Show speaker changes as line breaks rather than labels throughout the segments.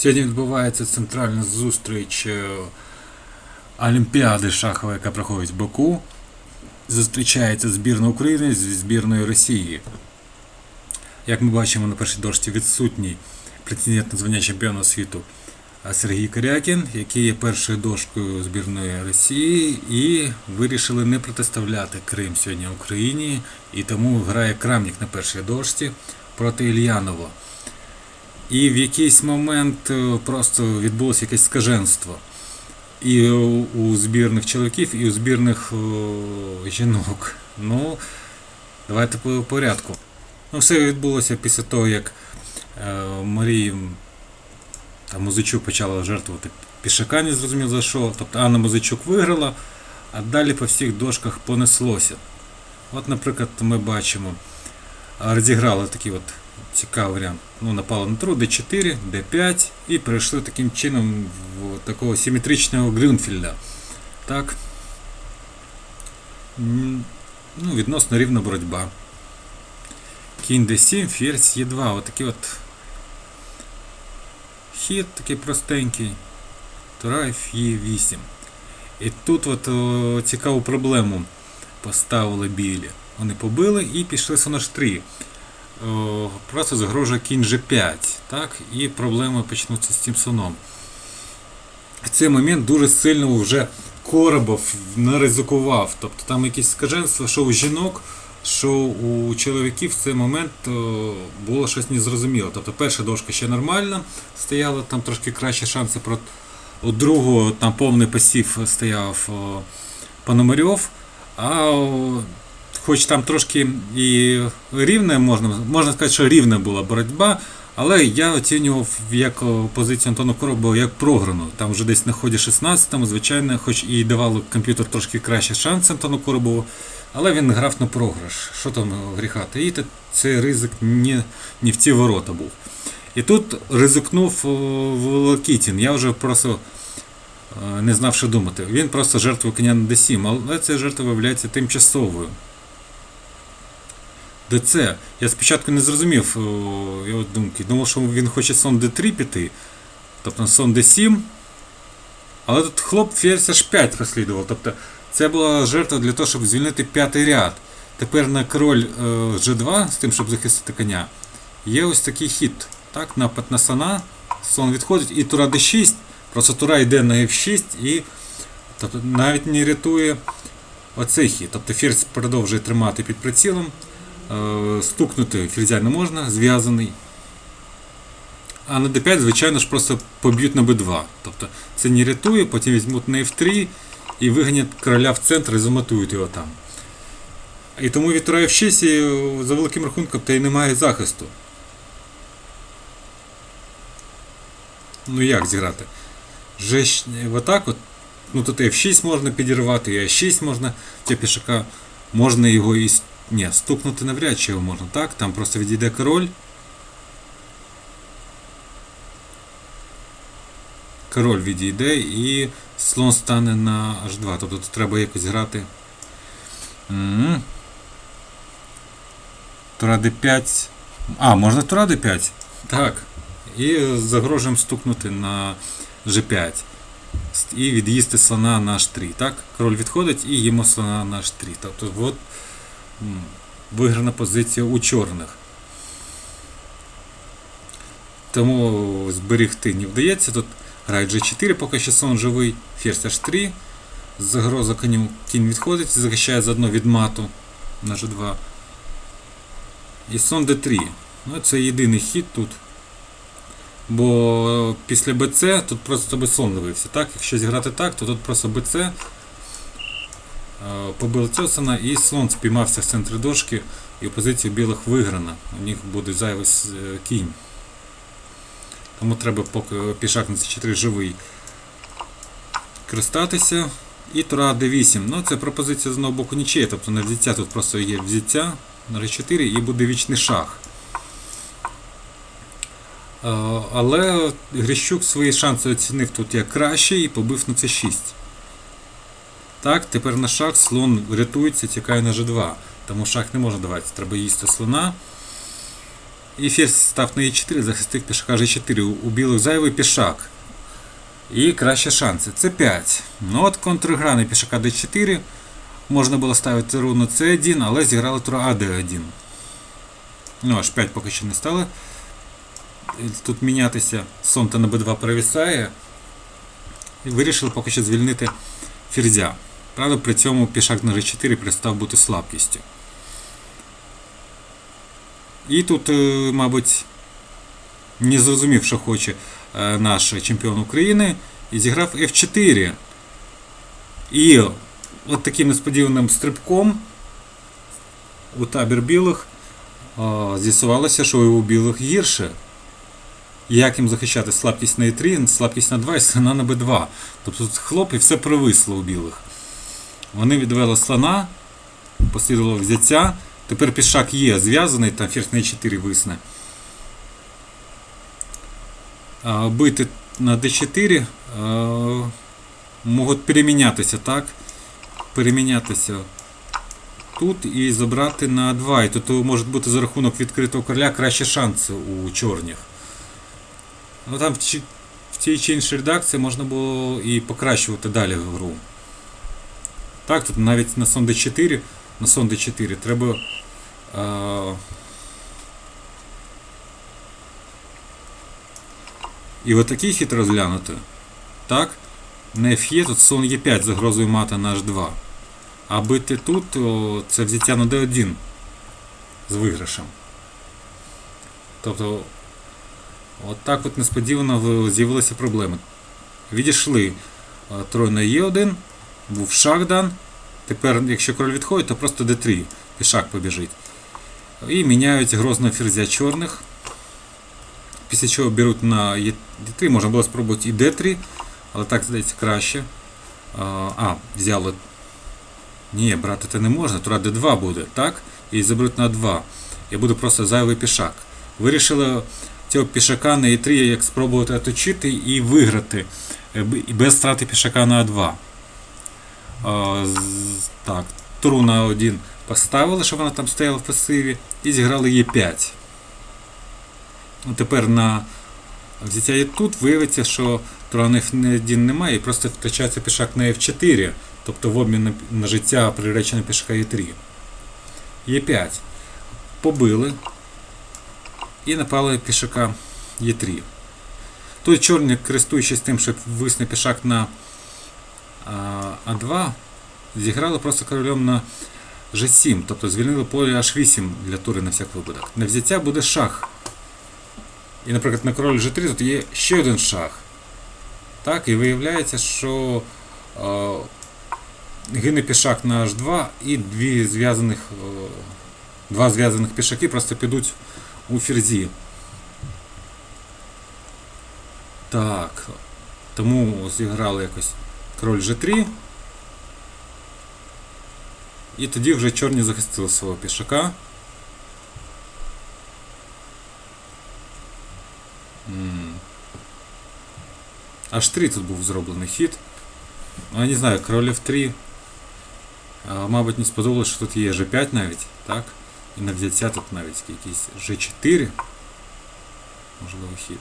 Сьогодні відбувається центральна зустріч е, Олімпіади шахової, яка проходить в Баку. Зустрічається збірна України зі збірною Росії. Як ми бачимо на першій дошці відсутній претендент на звання чемпіона світу Сергій Корякін, який є першою дошкою збірної Росії, і вирішили не протиставляти Крим сьогодні Україні, і тому грає Крамнік на першій дошці проти Ільянова. І в якийсь момент е, просто відбулося якесь скаженство. І у у збірних чоловіків, і у збірних жінок. Ну, давайте по порядку. Ну, все відбулося після того, як е, Марії та Музичук почала жертвувати пішака, не зрозуміло за що. Тобто Анна Музичук виграла, а далі по всіх дошках понеслося. От, наприклад, ми бачимо, розіграли такий от цікавий варіант. Ну, напали на тру, d4, d5 і перейшли таким чином в такого симетричного Грюнфільда. Так. Ну, відносно рівна боротьба. Кінь d7, ферзь e2. Отакий от хід такий простенький. Тура Ф'Е8. І тут от о, цікаву проблему поставили білі. Вони побили і пішли сон H3. О, просто загрожує кінь G5. Так? І проблеми почнуться з цим соном. В цей момент дуже сильно вже Коробов не ризикував. Тобто там якісь скаженства, що у жінок, що у чоловіків в цей момент о, було щось незрозуміло. Тобто перша дошка ще нормальна стояла, там трошки кращі шанси проти у другого там повний пасів стояв о, Пономарьов, а хоч там трошки і рівне, можна, можна сказати, що рівна була боротьба, але я оцінював як позицію Антона Коробова як програну. Там вже десь на ході 16-му, звичайно, хоч і давало комп'ютер трошки кращі шанси Антону Коробову, але він грав на програш. Що там гріха таїти, цей ризик не, не в ці ворота був. І тут ризикнув о, Волокітін. Я вже просто е, не знав, що думати. Він просто жертвує коня на d7, але ця жертва виявляється тимчасовою. ДЦ. Я спочатку не зрозумів його думки. Думав, що він хоче сон d3 піти, тобто сон d7. Але тут хлоп ферзь h5 розслідував. Тобто це була жертва для того, щоб звільнити п'ятий ряд. Тепер на король е, G2 з тим, щоб захистити коня, є ось такий хід. Так, напад на слона, слон відходить і тура d6, просто тура йде на f6 і тобто, навіть не рятує оцей хід. Тобто ферзь продовжує тримати під прицілом, е, стукнути ферзя не можна, зв'язаний. А на d5, звичайно ж, просто поб'ють на b2. Тобто це не рятує, потім візьмуть на f3 і виганять короля в центр і замотують його там. І тому від тура f6 і, е, за великим рахунком та й немає захисту. Ну як зіграти? Вже ж- отак от. Ну тут F6 можна підірвати, і А6 можна, ця пішака, можна його і. Ні, стукнути навряд чи його можна, так? Там просто відійде король. Король відійде і слон стане на H2. Тобто тут треба якось грати. Тура D5. А, можна Тура D5? Так. І загрожуємо стукнути на G5. І від'їсти слона на H3. Так? Король відходить і їмо слона на H3. Тобто от виграна позиція у чорних. Тому зберегти не вдається. Тут грає G4, поки що слон живий, ферзь H3. Загроза коню кінь відходить, захищає заодно від мату на G2. І слон D3. Ну, це єдиний хід тут. Бо після БЦ тут просто би сон дивився. Так? Якщо зіграти так, то тут просто БЦ побили цього слона і слон спіймався в центрі дошки, і позиція білих виграна. У них буде зайвий е, кінь. Тому треба, пішак на c4 живий, користатися. І тура d8. Ну, це пропозиція з одного боку нічия, тобто на взяття тут просто є взяття на r4 і буде вічний шах. Е, Але Грищук свої шанси оцінив тут як краще і побив на c6. Так, тепер на шах слон рятується, тікає на g2. Тому шах не може давати, треба їсти слона. І ферзь став на Е4, захистив пішака G4. У у білих зайвий пішак. І кращі шанси. С5. Ну от контргра на пішака D4. Можна було ставити руну C1, але зіграли тура AD1. Ну, аж 5 поки що не стали. Тут мінятися Сонта на B2 перевісає. І вирішили поки що звільнити ферзя. Правда, при цьому пішак на G4 перестав бути слабкістю. І тут, е, мабуть, не зрозумів, що хоче е, наш чемпіон України, і зіграв F4. І от таким несподіваним стрибком у табір білих е, з'ясувалося, що у білих гірше. Як їм захищати слабкість на E3, слабкість на 2 і слона на B2. Тобто тут хлоп і все провисло у білих. Вони відвели слона, послідувало взяття. Тепер пішак є зв'язаний, там ферзь на E4 висне. Бити на D4 а, можуть перемінятися, так? Перемінятися тут і забрати на 2. І тут може бути за рахунок відкритого короля кращі шанси у чорних. Ну там в цій чи іншій редакції можна було і покращувати далі гру. Так, тут навіть на сон D4, на сон D4 треба. А... І отакий хід розглянути. Так. На F тут сон Е5 загрозою мата на H2. А бити тут, то це взяття на D1 з виграшем. Тобто От так от несподівано з'явилися проблеми. Відійшли трой на Е1, був шах дан. Тепер, якщо король відходить, то просто d3 пішак побіжить. І міняють грозного ферзя чорних. Після чого беруть на Е3, можна було спробувати і d3, але так здається краще. А, взяли. Ні, брати це не можна, тура d2 буде, так? І заберуть на 2. І буде просто зайвий пішак. Вирішили цього пішака на e3 як спробувати оточити і виграти е, без страти пішака на А2. Так, туру на 1 поставили, щоб вона там стояла в пасиві, і зіграли Е5. Ну, Тепер на взяття є тут виявиться, що тура на F1 немає, і просто втрачається пішак на F4, тобто в обмін на, життя приречено пішака Е3. Е5. Побили і напали пішака Е3. Тут чорні, користуючись тим, що висне пішак на А2, зіграли просто королем на G7, тобто звільнили поле H8 для тури на всяк випадок. На взяття буде шах. І, наприклад, на король G3 тут є ще один шах. Так, і виявляється, що е, гине пішак на H2 і дві зв'язаних, е, два зв'язаних пішаки просто підуть у ферзі. Так. Тому зіграли якось король G3. І тоді вже чорні захистили свого пішака. М. H3 тут був зроблений хід. Ну, я не знаю, король F3. А, мабуть, не сподобалось, що тут є G5 навіть, так? І на взяття тут навіть якийсь G4. Можливо хід.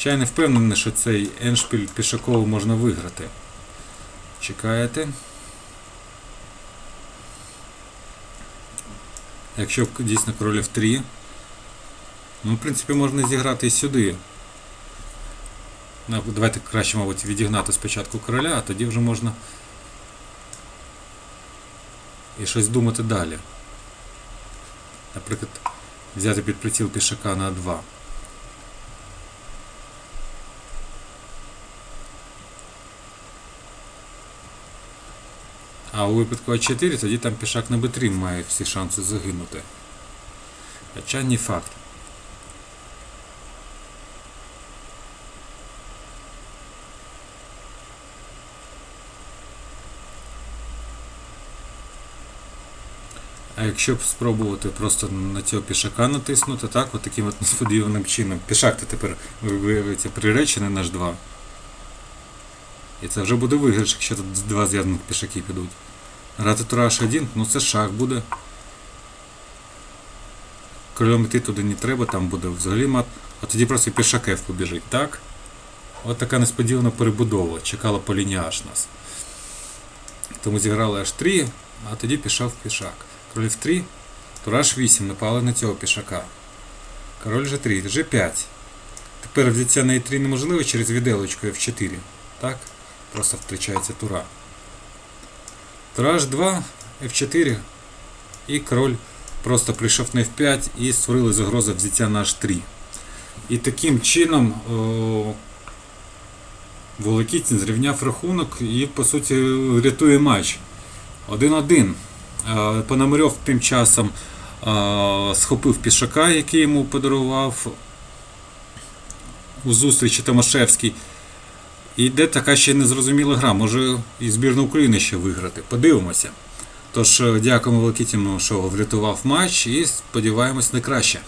Хоча не впевнений, що цей еншпіль пішаковий можна виграти. Чекаєте. Якщо дійсно король F3. Ну, в принципі, можна зіграти і сюди. Давайте краще, мабуть, відігнати спочатку короля, а тоді вже можна і щось думати далі. Наприклад, взяти під приціл пішака на 2. А у випадку А4 тоді там пішак на Б3 має всі шанси загинути. Хоча не факт. А якщо б спробувати просто на цього пішака натиснути, так, от таким от несподіваним чином. Пішак то тепер виявиться приречений на H2. І це вже буде виграш, якщо тут два зв'язаних пішаки підуть. Грати тура H1, ну це шах буде. королем йти туди не треба, там буде взагалі мат. А тоді просто пішак F побіжить, так? От така несподівана перебудова. Чекала поліняж нас. Тому зіграли аж 3, а тоді пішов пішак. Король F3, тура H8, напали на цього пішака. Король G3, G5. Тепер взяття на E3 неможливо через віделочку F4. Так? Просто втрачається тура. Тура H2, F4 і король просто прийшов на F5 і створили загрозу взяття на H3. І таким чином о, Волокітін зрівняв рахунок і, по суті, рятує матч. 1-1. Е, Пономарьов тим часом е, схопив пішака, який йому подарував у зустрічі Томашевський. І йде така ще незрозуміла гра. Може і збірна України ще виграти. Подивимося. Тож, е, дякуємо Волокітіну, що врятував матч і сподіваємось на краще.